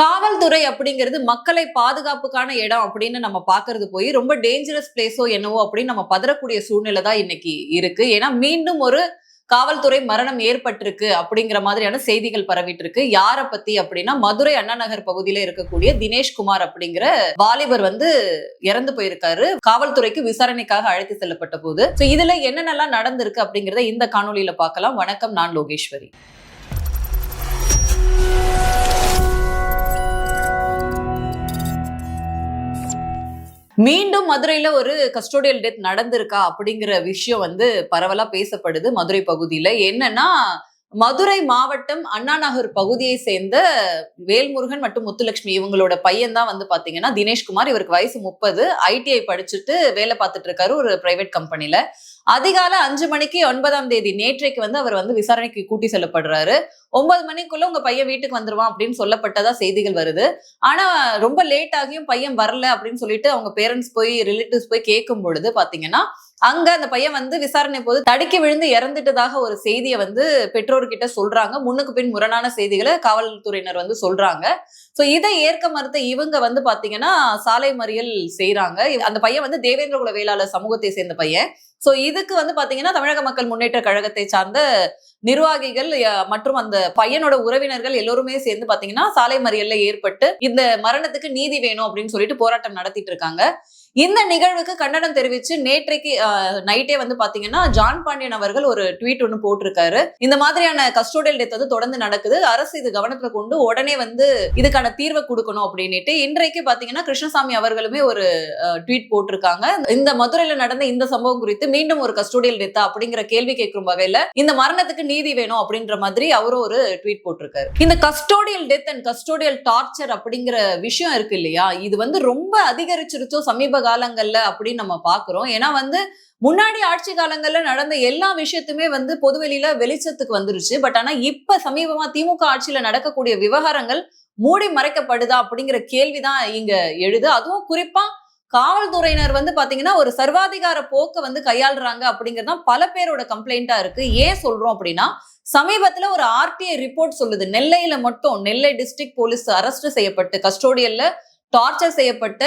காவல்துறை அப்படிங்கிறது மக்களை பாதுகாப்புக்கான இடம் அப்படின்னு நம்ம பாக்குறது போய் ரொம்ப டேஞ்சரஸ் பிளேஸோ என்னவோ அப்படின்னு நம்ம பதறக்கூடிய சூழ்நிலை தான் இன்னைக்கு இருக்கு. ஏன்னா மீண்டும் ஒரு காவல்துறை மரணம் ஏற்பட்டிருக்கு அப்படிங்கிற மாதிரியான செய்திகள் பரவிட்டு இருக்கு யார பத்தி அப்படின்னா மதுரை அண்ணா நகர் பகுதியில இருக்கக்கூடிய தினேஷ்குமார் அப்படிங்கிற வாலிபர் வந்து இறந்து போயிருக்காரு. காவல்துறைக்கு விசாரணைக்காக அழைத்து செல்லப்பட்ட போது. இதுல என்னென்னலாம் நடந்திருக்கு அப்படிங்கறத இந்த காணொலியில பார்க்கலாம். வணக்கம் நான் லோகேஸ்வரி. மீண்டும் மதுரையில ஒரு கஸ்டோடியல் டெத் நடந்திருக்கா அப்படிங்கிற விஷயம் வந்து பரவலா பேசப்படுது மதுரை பகுதியில. என்னன்னா மதுரை மாவட்டம் அண்ணா நகர் பகுதியை சேர்ந்த வேல்முருகன் மற்றும் முத்துலட்சுமி இவங்களோட பையன் தான் வந்து பாத்தீங்கன்னா தினேஷ்குமார். இவருக்கு வயசு முப்பது. ஐடிஐ படிச்சுட்டு வேலை பார்த்துட்டு இருக்காரு ஒரு பிரைவேட் கம்பெனில அதிகாலை அஞ்சு மணிக்கு ஒன்பதாம் தேதி நேற்றைக்கு வந்து அவர் வந்து விசாரணைக்கு கூட்டி செல்லப்படுறாரு. ஒன்பது மணிக்குள்ள உங்க பையன் வீட்டுக்கு வந்துருவான் அப்படின்னு சொல்லப்பட்டதா செய்திகள் வருது. ஆனா ரொம்ப லேட் ஆகியும் பையன் வரல அப்படின்னு சொல்லிட்டு அவங்க பேரண்ட்ஸ் போய் ரிலேட்டிவ்ஸ் போய் கேட்கும் பொழுது பாத்தீங்கன்னா அங்க அந்த பையன் வந்து விசாரணை போது தடுக்கி விழுந்து இறந்துட்டதாக ஒரு செய்தியை வந்து பெற்றோர்கிட்ட சொல்றாங்க. முன்னுக்கு பின் முரணான செய்திகளை காவல்துறையினர் வந்து சொல்றாங்க. ஸோ இதை ஏற்க மறுத்த இவங்க வந்து பாத்தீங்கன்னா சாலை மறியல் செய்யறாங்க அந்த பையன் வந்து தேவேந்திரகுல வேளாளர் சமூகத்தை சேர்ந்த பையன். ஸோ இதுக்கு வந்து பாத்தீங்கன்னா தமிழக மக்கள் முன்னேற்ற கழகத்தை சார்ந்த நிர்வாகிகள் மற்றும் அந்த பையனோட உறவினர்கள் எல்லோருமே சேர்ந்து பாத்தீங்கன்னா சாலை மறியல்ல ஏற்பட்டு இந்த மரணத்துக்கு நீதி வேணும் அப்படின்னு சொல்லிட்டு போராட்டம் நடத்திட்டு இருக்காங்க. இந்த நிகழ்வுக்கு கண்டனம் தெரிவிச்சு நேற்றைக்கு நைட்டே வந்து பாத்தீங்கன்னா ஜான் பாண்டியன் அவர்கள் ஒரு ட்வீட் ஒன்று போட்டிருக்காரு. இந்த மாதிரியான கஸ்டோடியல் டெத் வந்து தொடர்ந்து நடக்குது. அரசு இது கவனத்துல கொண்டு உடனே வந்து இதுக்கான தீர்வை கொடுக்கணும் அப்படின்னுட்டு இன்றைக்கு பாத்தீங்கன்னா கிருஷ்ணசாமி அவர்களுமே ஒரு ட்வீட் போட்டிருக்காங்க. இந்த மதுரையில நடந்த இந்த சம்பவம் குறித்து மீண்டும் ஒரு கஸ்டோடியல் டெத்தா அப்படிங்கிற கேள்வி கேட்கும் வகையில இந்த மரணத்துக்கு நீதி வேணும் அப்படின்ற மாதிரி அவரும் ஒரு ட்வீட் போட்டிருக்காரு. இந்த custodial death and custodial torture அப்படிங்கிற விஷயம் இருக்கு இல்லையா? இது வந்து ரொம்ப அதிகரிச்சிருச்சோ சமீப காலங்கள்ல அப்படின்னு நம்ம பாக்குறோம். ஏன்னா வந்து முன்னாடி ஆட்சி காலங்கள்ல நடந்த எல்லா விஷயத்துமே வந்து பொதுவெளியில வெளிச்சத்துக்கு வந்துருச்சு. பட் ஆனா இப்ப சமீபமா திமுக ஆட்சியில நடக்கக்கூடிய விவகாரங்கள் மூடி மறைக்கப்படுதா அப்படிங்கிற கேள்விதான் இங்க எழுது. அதுவும் குறிப்பா காவல்துறையினர் வந்து பாத்தீங்கன்னா ஒரு சர்வாதிகார போக்கை வந்து கையாளுறாங்க அப்படிங்கிறது தான் பல பேரோட கம்ப்ளைண்டா இருக்கு. ஏன் சொல்றோம் அப்படின்னா சமீபத்துல ஒரு ஆர்டிஐ ரிப்போர்ட் சொல்லுது. நெல்லையில மட்டும் நெல்லை டிஸ்ட்ரிக்ட் போலீஸ் அரெஸ்ட் செய்யப்பட்டு கஸ்டோடியல்ல டார்ச்சர் செய்யப்பட்ட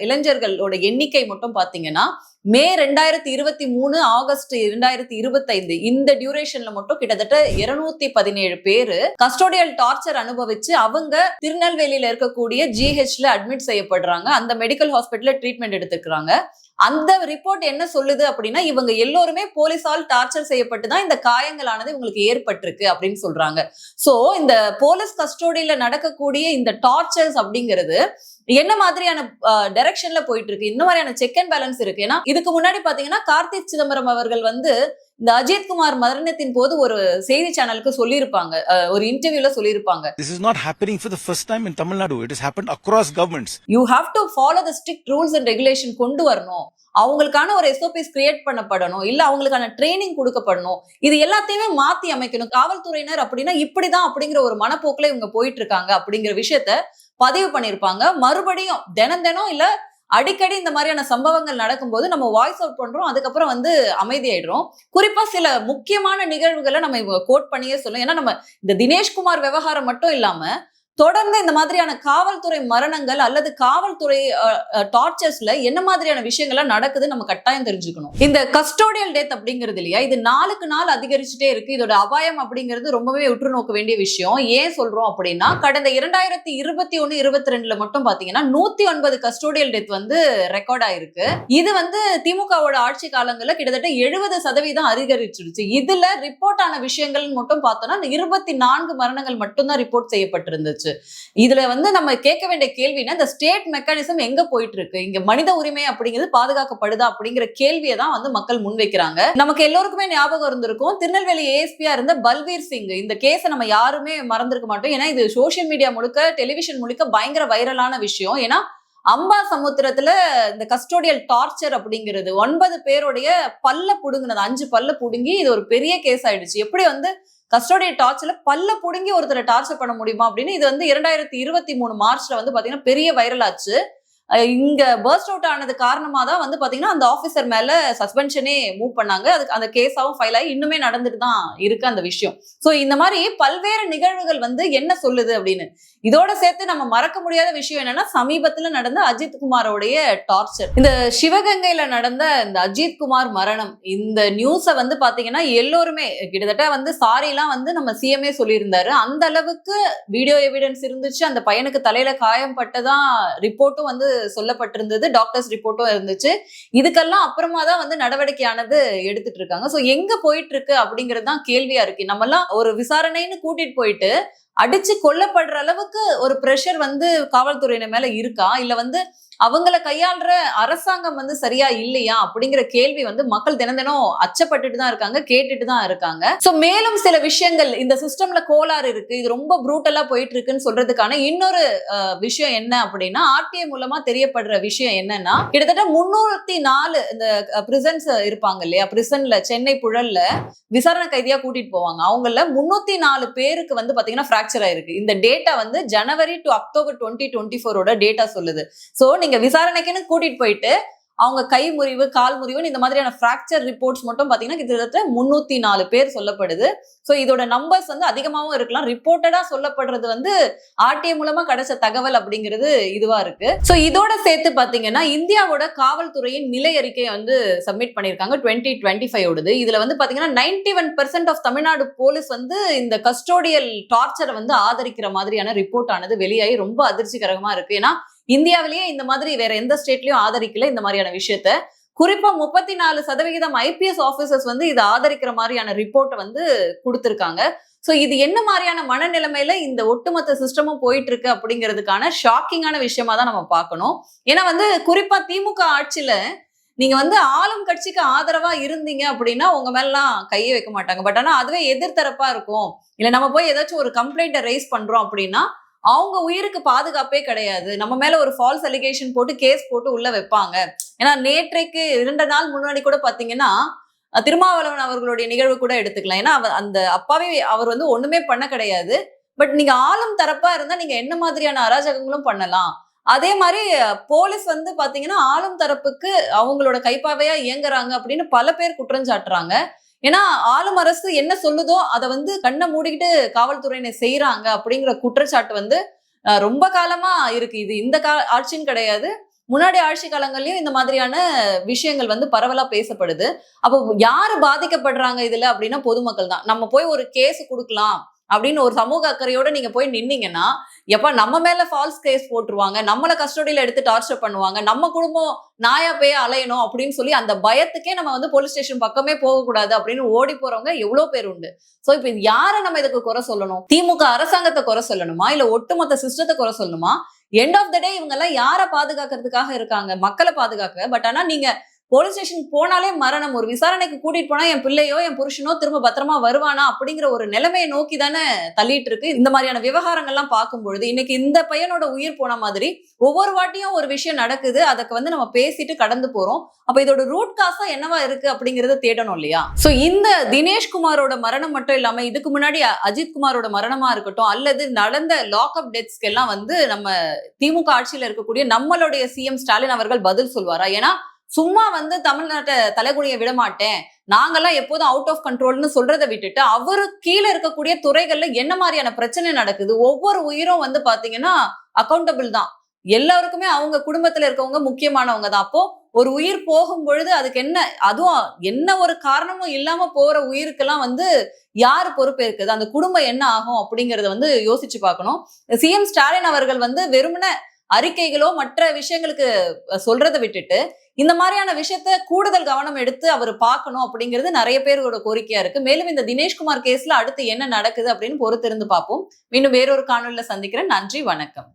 இளைஞர்களோட எண்ணிக்கை மட்டும் பாத்தீங்கன்னா மே ரெண்டாயிரத்தி இருபத்தி மூணு ஆகஸ்ட் இரண்டாயிரத்தி இருபத்தைந்து இந்த டியூரேஷன்ல மட்டும் கிட்டத்தட்ட இருநூத்தி பதினேழு பேரு கஸ்டோடியல் டார்ச்சர் அனுபவிச்சு அவங்க திருநெல்வேலியில இருக்கக்கூடிய ஜிஹெச்ல அட்மிட் செய்யப்படுறாங்க. அந்த மெடிக்கல் ஹாஸ்பிட்டல்ல ட்ரீட்மெண்ட் எடுத்துக்கிறாங்க அந்த ரிப்போர்ட் என்ன சொல்லுது அப்படின்னா இவங்க எல்லோருமே போலீஸால் டார்ச்சர் செய்யப்பட்டு தான் இந்த காயங்களானது இவங்களுக்கு ஏற்பட்டிருக்கு அப்படின்னு சொல்றாங்க. சோ இந்த போலீஸ் கஸ்டோடியில நடக்கக்கூடிய இந்த டார்ச்சர்ஸ் அப்படிங்கிறது என்ன மாதிரியான டைரக்ஷன்ல போயிட்டு இருக்கு இந்த மாதிரியான செக் அண்ட் பேலன்ஸ் இருக்கு. ஏன்னா இதுக்கு முன்னாடி பாத்தீங்கன்னா கார்த்திக் சிதம்பரம் அவர்கள் வந்து இந்த அஜித்குமார் மரணத்தின் போது ஒரு செய்தி சேனலுக்கு சொல்லியிருப்பாங்க. ஒரு இன்டர்வியூல சொல்லியிருப்பாங்க. This is not happening for the first time in Tamil Nadu. It has happened across governments. You have to follow the strict rules and regulation கொண்டு வரணும். அவங்களுக்கான ஒரு எஸ்ஓபிஸ் கிரியேட் பண்ணப்படணும். இல்ல அவங்களுக்கான ட்ரைனிங் கொடுக்கப்படணும். இது எல்லாத்தையுமே மாத்தி அமைக்கணும். காவல்துறையினர் அப்படின்னா இப்படிதான் அப்படிங்கிற ஒரு மனப்போக்குல இவங்க போயிட்டு இருக்காங்க அப்படிங்கிற விஷயத்த பதிவு பண்ணியிருப்பாங்க மறுபடியும் தினம் தினம் இல்ல அடிக்கடி இந்த மாதிரியான சம்பவங்கள் நடக்கும்போது நம்ம வாய்ஸ் அவுட் பண்றோம். அதுக்கப்புறம் வந்து அமைதியாயிடுறோம். குறிப்பா சில முக்கியமான நிகழ்வுகளை நம்ம கோட் பண்ணியே சொல்லும் ஏன்னா நம்ம இந்த தினேஷ்குமார் விவகாரம் மட்டும் இல்லாம தொடர்ந்து இந்த மாதிரியான காவல்துறை மரணங்கள் அல்லது காவல்துறை டார்ச்சர்ஸ்ல என்ன மாதிரியான விஷயங்கள்லாம் நடக்குது நம்ம கட்டாயம் தெரிஞ்சுக்கணும். இந்த கஸ்டோடியல் டெத் அப்படிங்கிறது இல்லையா? இது நாளுக்கு நாள் அதிகரிச்சுட்டே இருக்கு. இதோட அபாயம் அப்படிங்கிறது ரொம்பவே உற்று நோக்க வேண்டிய விஷயம். ஏன் சொல்றோம் அப்படின்னா கடந்த இரண்டாயிரத்தி இருபத்தி ஒன்னு இருபத்தி ரெண்டுல மட்டும் பாத்தீங்கன்னா நூத்தி ஒன்பது கஸ்டோடியல் டெத் வந்து ரெக்கார்ட் ஆயிருக்கு. இது வந்து திமுகவோட ஆட்சி காலங்கள்ல கிட்டத்தட்ட எழுபது சதவீதம் அதிகரிச்சிருச்சு. இதுல ரிப்போர்ட் ஆன விஷயங்கள் மட்டும் பார்த்தோம்னா இந்த இருபத்தி நான்கு மரணங்கள் மட்டும்தான் ரிப்போர்ட் செய்யப்பட்டிருந்துச்சு. இதுல வந்து நம்ம கேட்க வேண்டிய கேள்வினா இந்த ஸ்டேட் மெக்கானிசம் எங்க போயிட்டு இருக்கு இங்க மனித உரிமை அப்படிங்கிறது பாதுகாக்கப்படுதா அப்படிங்கிற கேள்வியை தான் வந்து மக்கள் முன்வைக்கிறாங்க. நமக்கு எல்லோருக்குமே ஞாபகம் இருந்திருக்கும். திருநெல்வேலி ஏஎஸ்பியா இருந்த பல்வீர் சிங். இந்த கேஸை நம்ம யாருமே மறந்திருக்க மாட்டோம். ஏன்னா இது சோஷியல் மீடியா முழுக்க டெலிவிஷன் முழுக்க பயங்கர வைரலான விஷயம். ஏன்னா அம்பா சமுத்திரத்துல இந்த கஸ்டோடியல் டார்ச்சர் அப்படிங்கிறது ஒன்பது பேருடைய பல்ல புடுங்கினது. அஞ்சு பல்ல புடுங்கி இது ஒரு பெரிய கேஸ் ஆயிடுச்சு. எப்படி வந்து கஸ்டோடிய டார்ச்சர்ல பல்ல புடுங்கி ஒருத்தரை டார்ச்சர் பண்ண முடியுமா அப்படின்னு இது வந்து இரண்டாயிரத்தி இருபத்தி மூணு மார்ச்ல வந்து பாத்தீங்கன்னா பெரிய வைரல் ஆச்சு. இங்க பர்ஸ்ட் அவுட் ஆனது காரணமா தான் வந்து பாத்தீங்கன்னா அந்த ஆபீசர் மேல சஸ்பென்ஷனே மூவ் பண்ணாங்க. அதுக்கு அந்த கேஸாவும் ஃபைல் ஆகி இன்னுமே நடந்துட்டு தான் இருக்கு அந்த விஷயம். சோ இந்த மாதிரி பல்வேறு நிகழ்வுகள் வந்து என்ன சொல்லுது அப்படின்னு? இதோட சேர்த்து நம்ம மறக்க முடியாத விஷயம் என்னன்னா சமீபத்துல நடந்த அஜித் குமாரோடைய டார்ச்சர் இந்த சிவகங்கையில நடந்த இந்த அஜித் குமார் மரணம் இந்த நியூஸை வந்து பாத்தீங்கன்னா எல்லோருமே கிட்டத்தட்ட வந்து சாரிலாம் வந்து நம்ம சிஎம்ஏ சொல்லியிருந்தாரு. அந்த அளவுக்கு வீடியோ எவிடன்ஸ் இருந்துச்சு. அந்த பையனுக்கு தலையில காயம் பட்டதான் ரிப்போர்ட்டும் வந்து சொல்லப்பட்டிருந்தது டாக்டர்ஸ் ரிப்போர்ட்டும் இருந்துச்சு. இதுக்கெல்லாம் அப்புறமா தான் வந்து நடவடிக்கையானது எடுத்துட்டு இருக்காங்க. சோ எங்க போயிட்டு இருக்கு அப்படிங்கிறது தான் கேள்வியா இருக்கு. நம்ம எல்லாம் ஒரு விசாரணைன்னு கூட்டிட்டு போயிட்டு அடிச்சு கொல்லப்படுற அளவுக்கு ஒரு ப்ரெஷர் வந்து காவல்துறையின மேல இருக்கா? இல்ல வந்து அவங்கள கையாளுற அரசாங்கம் வந்து சரியா இல்லையா? அப்படிங்கிற கேள்வி வந்து மக்கள் தினம் தினம் அச்சப்பட்டுட்டு தான் இருக்காங்க கேட்டுட்டு தான் இருக்காங்க. ஸோ மேலும் சில விஷயங்கள் இந்த சிஸ்டம்ல கோளாறு இருக்கு இது ரொம்ப ப்ரூட்டலா போயிட்டு இருக்குன்னு சொல்றதுக்கான இன்னொரு விஷயம் என்ன அப்படின்னா ஆர்டிஐ மூலமா தெரியப்படுற விஷயம் என்னன்னா கிட்டத்தட்ட முன்னூத்தி நாலு இந்த பிரிசன்ஸ் இருப்பாங்க இல்லையா? பிரிசன்ல சென்னை புழல்ல விசாரணை கைதியா கூட்டிட்டு போவாங்க. அவங்கள முன்னூத்தி நாலு பேருக்கு வந்து பாத்தீங்கன்னா ஃபிராக்சர் ஆயிருக்கு. இந்த டேட்டா வந்து January to October twenty twenty ஃபோரோட டேட்டா சொல்லுது. சோ நீங்க விசாரணைக்குன்னு கூட்டிட்டு போயிட்டு அவங்க கை முறிவு கால் முறிவுன்னு இந்த மாதிரியான ஃப்ராக்சர் ரிப்போர்ட்ஸ் மட்டும் பாத்தீங்கன்னா கிட்டத்தட்ட முன்னூத்தி நாலு பேர் சொல்லப்படுது. ஸோ இதோட நம்பர்ஸ் வந்து அதிகமாகவும் இருக்கலாம். ரிப்போர்ட்டடா சொல்லப்படுறது வந்து ஆர்டிஐ மூலமா கிடைச்ச தகவல் அப்படிங்கிறது இதுவா இருக்கு. ஸோ இதோட சேர்த்து பாத்தீங்கன்னா இந்தியாவோட காவல்துறையின் நிலை அறிக்கையை வந்து சப்மிட் பண்ணியிருக்காங்க. டுவெண்ட்டி டுவெண்ட்டி ஃபைவ் இதுல வந்து பாத்தீங்கன்னா ninety one percent of Tamil Nadu police வந்து இந்த கஸ்டோடியல் டார்ச்சரை வந்து ஆதரிக்கிற மாதிரியான ரிப்போர்ட் ஆனது வெளியாகி ரொம்ப அதிர்ச்சிகரமா இருக்கு. ஏன்னா இந்தியாவிலேயே இந்த மாதிரி வேற எந்த ஸ்டேட்லயும் ஆதரிக்கல இந்த மாதிரியான விஷயத்த. குறிப்பா முப்பத்தி நாலு சதவிகிதம் ஐபிஎஸ் ஆபீசர்ஸ் வந்து இதை ஆதரிக்கிற மாதிரியான ரிப்போர்ட்டை வந்து கொடுத்திருக்காங்க. ஸோ இது என்ன மாதிரியான மனநிலைமையில இந்த ஒட்டுமொத்த சிஸ்டமும் போயிட்டு இருக்கு அப்படிங்கிறதுக்கான ஷாக்கிங்கான விஷயமா தான் நம்ம பார்க்கணும். ஏன்னா வந்து குறிப்பா திமுக ஆட்சியில நீங்க வந்து ஆளும் கட்சிக்கு ஆதரவா இருந்தீங்க அப்படின்னா உங்க மேலாம் கையை வைக்க மாட்டாங்க. பட் ஆனா அதுவே எதிர்த்தரப்பா இருக்கும். இல்ல நம்ம போய் ஏதாச்சும் ஒரு கம்ப்ளைண்ட்டை ரைஸ் பண்றோம் அப்படின்னா அவங்க உயிருக்கு பாதுகாப்பே கிடையாது. நம்ம மேல ஒரு ஃபால்ஸ் அலிகேஷன் போட்டு கேஸ் போட்டு உள்ள வைப்பாங்க. ஏன்னா நேற்றைக்கு இரண்டு நாள் முன்னாடி கூட பாத்தீங்கன்னா திருமாவளவன் அவர்களுடைய நிகழ்வு கூட எடுத்துக்கலாம். ஏன்னா அந்த அப்பாவே அவர் வந்து ஒண்ணுமே பண்ண கிடையாது. பட் நீங்க ஆளும் தரப்பா இருந்தா நீங்க என்ன மாதிரியான அராஜகங்களும் பண்ணலாம். அதே மாதிரி போலீஸ் வந்து பாத்தீங்கன்னா ஆளும் தரப்புக்கு அவங்களோட கைப்பாவையா இயங்குறாங்க அப்படின்னு பல பேர் குற்றம் சாட்டுறாங்க. ஏன்னா ஆளும் அரசு என்ன சொல்லுதோ அதை வந்து கண்ணை மூடிக்கிட்டு காவல்துறையினர் செய்யறாங்க அப்படிங்கிற குற்றச்சாட்டு வந்து அஹ், ரொம்ப காலமா இருக்கு. இது இந்த கா ஆட்சின்னு கிடையாது. முன்னாடி ஆட்சி காலங்கள்லயும் இந்த மாதிரியான விஷயங்கள் வந்து பரவலா பேசப்படுது. அப்போ யாரு பாதிக்கப்படுறாங்க இதுல அப்படின்னா பொதுமக்கள் தான் நம்ம போய் ஒரு கேஸ் கொடுக்கலாம். அப்படின்னு ஒரு சமூக அக்கறையோட நீங்க போய் நின்னீங்கன்னா எப்ப நம்ம மேல ஃபால்ஸ் கேஸ் போட்டுருவாங்க நம்மள கஸ்டடியில எடுத்து டார்ச்சர் பண்ணுவாங்க நம்ம குடும்பம் நாயா போய் அலையணும் அப்படின்னு சொல்லி அந்த பயத்துக்கே நம்ம வந்து போலீஸ் ஸ்டேஷன் பக்கமே போகக்கூடாது அப்படின்னு ஓடி போறவங்க எவ்வளவு பேர் உண்டு. சோ இப்ப யாரை நம்ம இதுக்கு குறை சொல்லணும்? திமுக அரசாங்கத்தை குறை சொல்லணுமா? இல்ல ஒட்டுமொத்த சிஸ்டத்தை குறை சொல்லணுமா? எண்ட் ஆஃப் த டே இவங்க எல்லாம் யாரை பாதுகாக்கிறதுக்காக இருக்காங்க? மக்களை பாதுகாக்க பட் ஆனா நீங்க போலீஸ் ஸ்டேஷன் போனாலே மரணம். ஒரு விசாரணைக்கு கூட்டிட்டு போனா என் பிள்ளையோ என் புருஷனோ திரும்ப பத்திரமா வருவானா அப்படிங்கிற ஒரு நிலைமையை நோக்கி தானே தள்ளிட்டு இருக்கு. இந்த மாதிரியான விவகாரங்கள்லாம் பார்க்கும் பொழுது இன்னைக்கு இந்த பையனோட உயிர் போன மாதிரி ஒவ்வொரு வாட்டியும் ஒரு விஷயம் நடக்குது. அதுக்கு வந்து நம்ம பேசிட்டு கடந்து போறோம். அப்ப இதோட ரூட் காசா என்னவா இருக்கு அப்படிங்கறத தேடணும் இல்லையா? சோ இந்த தினேஷ்குமாரோட மரணம் மட்டும் இல்லாம இதுக்கு முன்னாடி அஜித்குமாரோட அஜித் குமாரோட மரணமா இருக்கட்டும் அல்லது நடந்த லாக்அப் டெத்ஸ்க்கு எல்லாம் வந்து நம்ம திமுக ஆட்சியில இருக்கக்கூடிய நம்மளுடைய சிஎம் ஸ்டாலின் அவர்கள் பதில் சொல்வாரா? ஏன்னா சும்மா வந்து தமிழ்நாட்டை தலைகுனிய விட மாட்டேன். நாங்கெல்லாம் எப்போதும் அவுட் ஆஃப் கண்ட்ரோல்னு சொல்றதை விட்டுட்டு அவரு கீழே இருக்கக்கூடிய துறைகள்ல என்ன மாதிரியான பிரச்சனை நடக்குது? ஒவ்வொரு உயிரும் வந்து பாத்தீங்கன்னா அக்கௌண்டபிள் தான். எல்லாருக்குமே அவங்க குடும்பத்துல இருக்கவங்க முக்கியமானவங்க தான். அப்போ ஒரு உயிர் போகும் பொழுது அதுக்கு என்ன அதுவும் என்ன ஒரு காரணமும் இல்லாம போற உயிருக்கெல்லாம் வந்து யாரு பொறுப்பேற்குது அந்த குடும்பம் என்ன ஆகும் அப்படிங்கறத வந்து யோசிச்சு பார்க்கணும். சிஎம் ஸ்டாலின் அவர்கள் வந்து வெறுமன அறிக்கைகளோ மற்ற விஷயங்களுக்கு சொல்றதை விட்டுட்டு இந்த மாதிரியான விஷயத்த கூடுதல் கவனம் எடுத்து அவர் பார்க்கணும் அப்படிங்கிறது நிறைய பேரோட கோரிக்கையா இருக்கு. மேலும் இந்த தினேஷ்குமார் கேஸ்ல அடுத்து என்ன நடக்குது அப்படின்னு பொறுத்திருந்து பார்ப்போம். மீண்டும் வேறொரு காணொலியில சந்திக்கிறேன். நன்றி வணக்கம்.